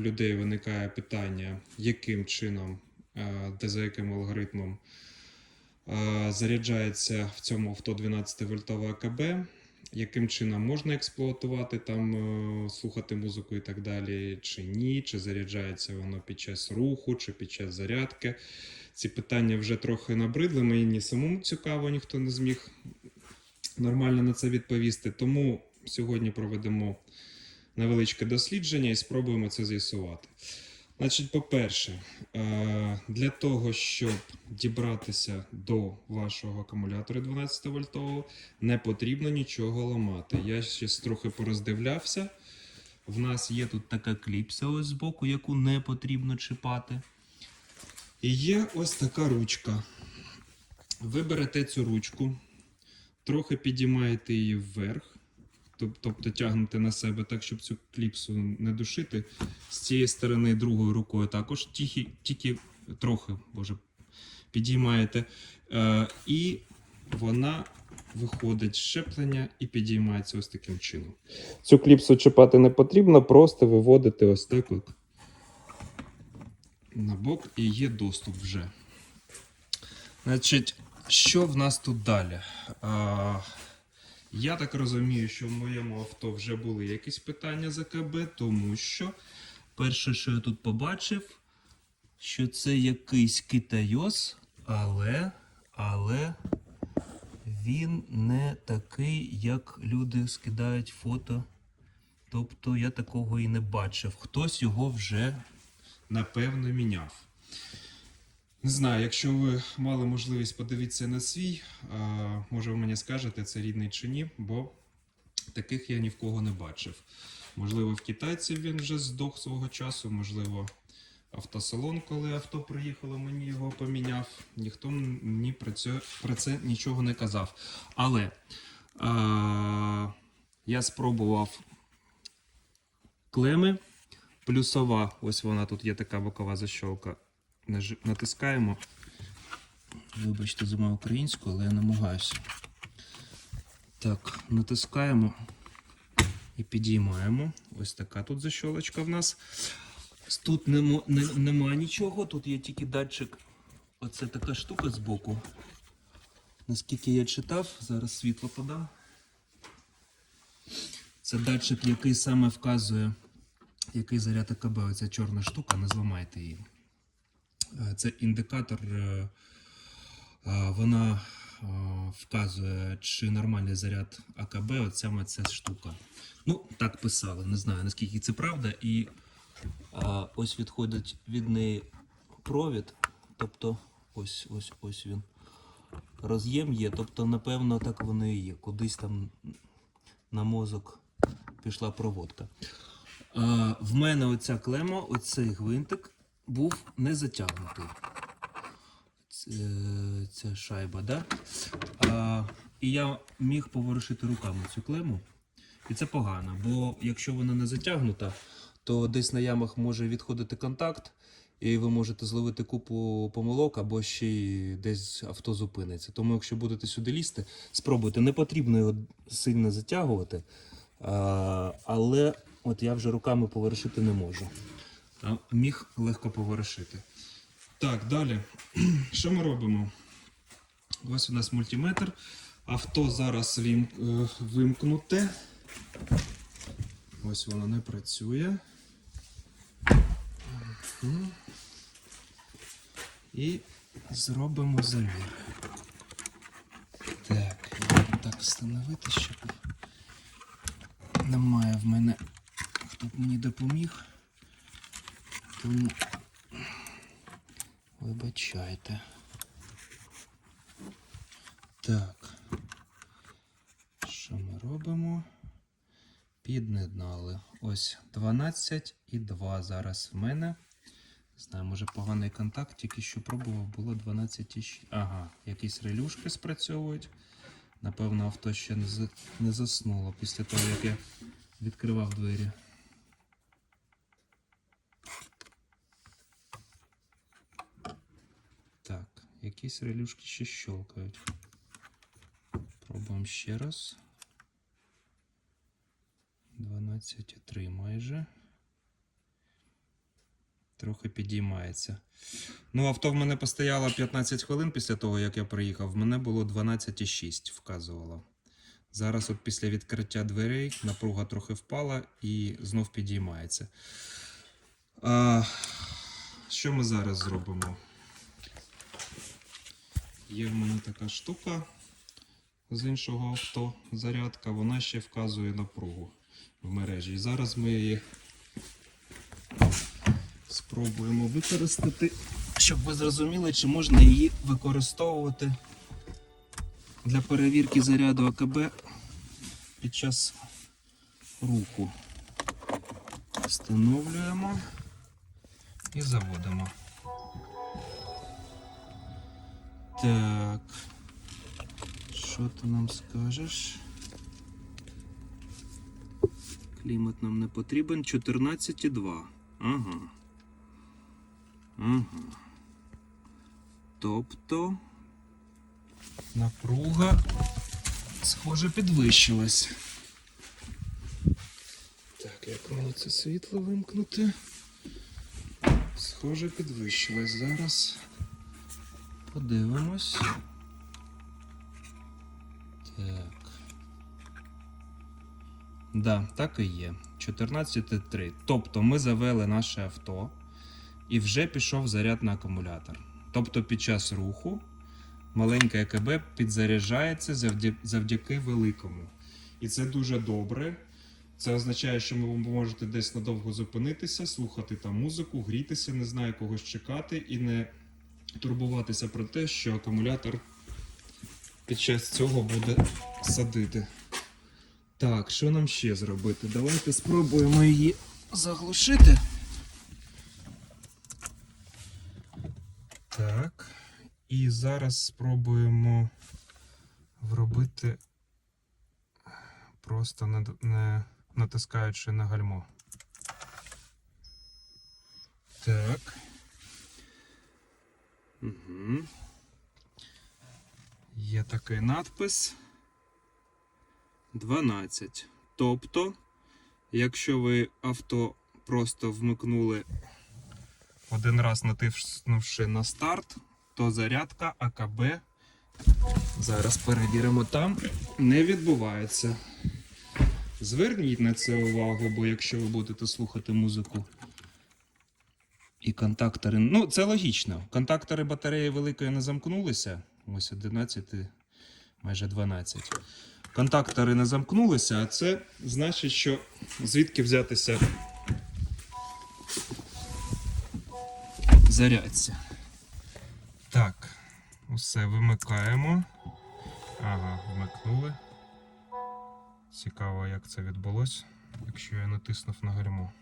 Людей виникає питання, яким чином е, та за яким алгоритмом е, заряджається в цьому авто 12 вольтове АКБ, яким чином можна експлуатувати там, е, слухати музику і так далі, чи ні, чи заряджається воно під час руху, чи під час зарядки. Ці питання вже трохи набридли, мені самому цікаво, ніхто не зміг нормально на це відповісти. Тому сьогодні проведемо невеличке дослідження і спробуємо це з'ясувати. Значить, по-перше, е, для того, щоб дібратися до вашого акумулятора 12 вольтового, не потрібно нічого ламати. Я ще трохи пороздивлявся. В нас є тут така кліпса ось збоку, яку не потрібно чіпати. І є ось така ручка. Ви берете цю ручку, трохи підіймаєте її вверх, тобто тягнете на себе так, щоб цю кліпсу не душити. З цієї сторони другою рукою також тільки, тільки трохи боже, підіймаєте. Е, і вона виходить з щеплення і підіймається ось таким чином. Цю кліпсу чіпати не потрібно, просто виводити ось так от на бок і є доступ вже. Значить, що в нас тут далі? А, я так розумію, що в моєму авто вже були якісь питання з АКБ, тому що перше, що я тут побачив, що це якийсь китайос, але, але він не такий, як люди скидають фото. Тобто я такого і не бачив. Хтось його вже напевно міняв. Не знаю, якщо ви мали можливість подивитися на свій, може ви мені скажете, це рідний чи ні, бо таких я ні в кого не бачив. Можливо, в китайців він вже здох свого часу, можливо, автосалон, коли авто приїхало, мені його поміняв. Ніхто мені про це, про це нічого не казав. Але а, я спробував клеми. Плюсова, ось вона тут є така бокова защолка. Натискаємо. Вибачте, мою українську, але я намагаюся. Так, натискаємо і підіймаємо. Ось така тут защолочка в нас. Тут нема, не, нема нічого, тут є тільки датчик. Оце така штука збоку. Наскільки я читав, зараз світло подам. Це датчик, який саме вказує, який заряд АКБ. Оця чорна штука, не зламайте її. Е, Це індикатор, е, е, вона вказує, чи нормальний заряд АКБ, от саме ця штука. Ну, так писали, не знаю наскільки це правда. І ось відходить від неї провід, тобто ось ось ось він. Роз'єм є, тобто, напевно, так воно і є. Кудись там на мозок пішла проводка. А, в мене оця клема, оцей гвинтик був не затягнутий. Це, ця шайба, да? А, і я міг поворушити руками цю клему. І це погано, бо якщо вона не затягнута, то десь на ямах може відходити контакт, і ви можете зловити купу помилок або ще й десь авто зупиниться. Тому, якщо будете сюди лізти, спробуйте. Не потрібно його сильно затягувати. А, але от я вже руками поворушити не можу. Міг легко поворушити. Так, далі. Що ми робимо? Ось у нас мультиметр. Авто зараз е, вимкнуте. Ось воно не працює. І зробимо замір. Так, так встановити, щоб немає в мене, хто б мені допоміг. Тому вибачайте. Так. Що ми робимо? Під'єднали. Ось 12 і 2 зараз в мене. Не знаю, може поганий контакт, тільки що пробував, було 12 і 6. Ага, якісь релюшки спрацьовують. Напевно, авто ще не заснуло після того, як я відкривав двері. Так, якісь релюшки ще щелкають. Пробуємо ще раз. 12,3 майже. трохи підіймається. Ну, авто в мене постояло 15 хвилин після того, як я приїхав. В мене було 12,6 вказувало. Зараз, от після відкриття дверей, напруга трохи впала і знов підіймається. А, що ми зараз зробимо? Є в мене така штука з іншого авто, зарядка, вона ще вказує напругу в мережі. І зараз ми її спробуємо використати, щоб ви зрозуміли, чи можна її використовувати для перевірки заряду АКБ під час руху. Встановлюємо і заводимо. Так. Що ти нам скажеш? Клімат нам не потрібен. 14,2. Ага. Ага. Тобто напруга, схоже, підвищилась. Так, як мені це світло вимкнути? Схоже, підвищилась. Зараз подивимось. Так. Да, так і є. 14,3. Тобто ми завели наше авто і вже пішов заряд на акумулятор. Тобто під час руху маленьке ЕКБ підзаряджається завдя- завдяки великому. І це дуже добре. Це означає, що ви можете десь надовго зупинитися, слухати там музику, грітися, не знаю когось чекати і не турбуватися про те, що акумулятор під час цього буде садити. Так, що нам ще зробити? Давайте спробуємо її заглушити. Так. І зараз спробуємо вробити просто не, натискаючи на гальмо. Так. Угу. Є такий надпис 12. Тобто, якщо ви авто просто вмикнули один раз натиснувши на старт, то зарядка АКБ, зараз перевіримо там, не відбувається. Зверніть на це увагу, бо якщо ви будете слухати музику і контактори. Ну, це логічно. Контактори батареї великої не замкнулися. Ось 11, майже 12. Контактори не замкнулися, а це значить, що звідки взятися зарядця. Так, усе вимикаємо. Ага, вмикнули. Цікаво, як це відбулося, якщо я натиснув на гальмо.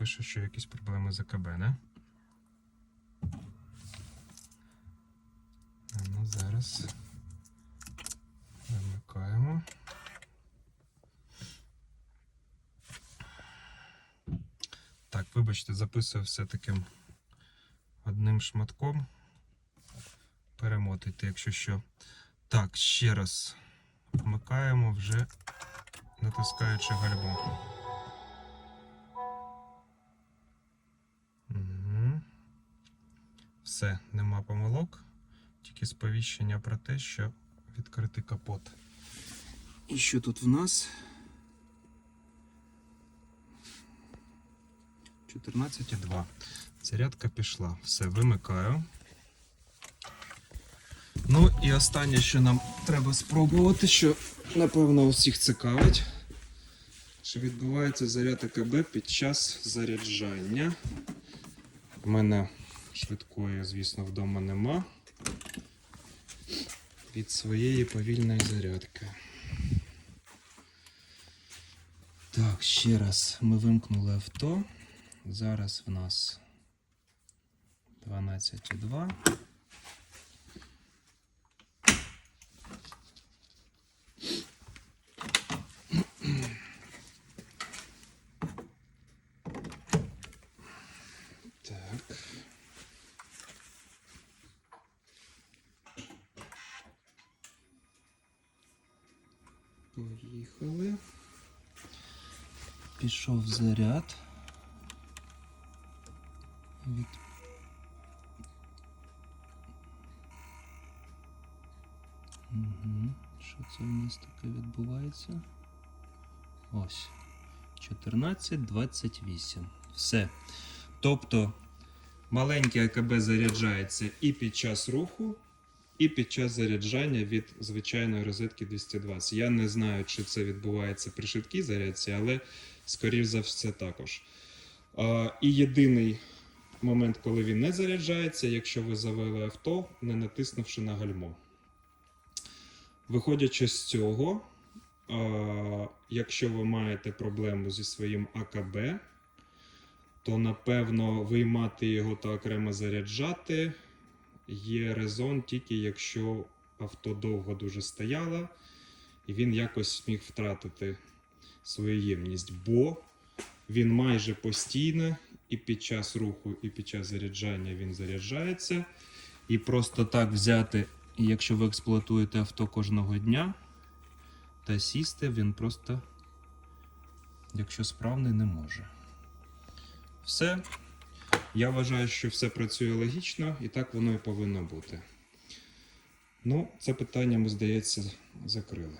Напише, що якісь проблеми з АКБ, не? Ну, зараз вимикаємо. Так, вибачте, записую все таким одним шматком. Перемотуйте, якщо що. Так, ще раз вмикаємо вже натискаючи гальмо. Все, нема помилок. Тільки сповіщення про те, що відкритий капот. І що тут в нас? 14,2. Зарядка пішла. Все, вимикаю. Ну і останнє, що нам треба спробувати, що напевно усіх цікавить, що відбувається заряд АКБ під час заряджання. У мене швидкої, звісно, вдома нема. Від своєї повільної зарядки. Так, ще раз ми вимкнули авто. Зараз в нас 12,2. Так. Поїхали. Пішов заряд. Від... Угу. Що це у нас таке відбувається? Ось. 14.28. Все. Тобто маленький АКБ заряджається і під час руху, і під час заряджання від звичайної розетки 220. Я не знаю, чи це відбувається при швидкій зарядці, але скоріш за все також. І єдиний момент, коли він не заряджається, якщо ви завели авто, не натиснувши на гальмо. Виходячи з цього, якщо ви маєте проблему зі своїм АКБ, то напевно виймати його та окремо заряджати є резон тільки якщо авто довго дуже стояло, і він якось міг втратити свою ємність, бо він майже постійно і під час руху, і під час заряджання він заряджається. І просто так взяти, якщо ви експлуатуєте авто кожного дня, та сісти він просто, якщо справний, не може. Все. Я вважаю, що все працює логічно, і так воно і повинно бути. Ну, це питання, ми, здається, закрили.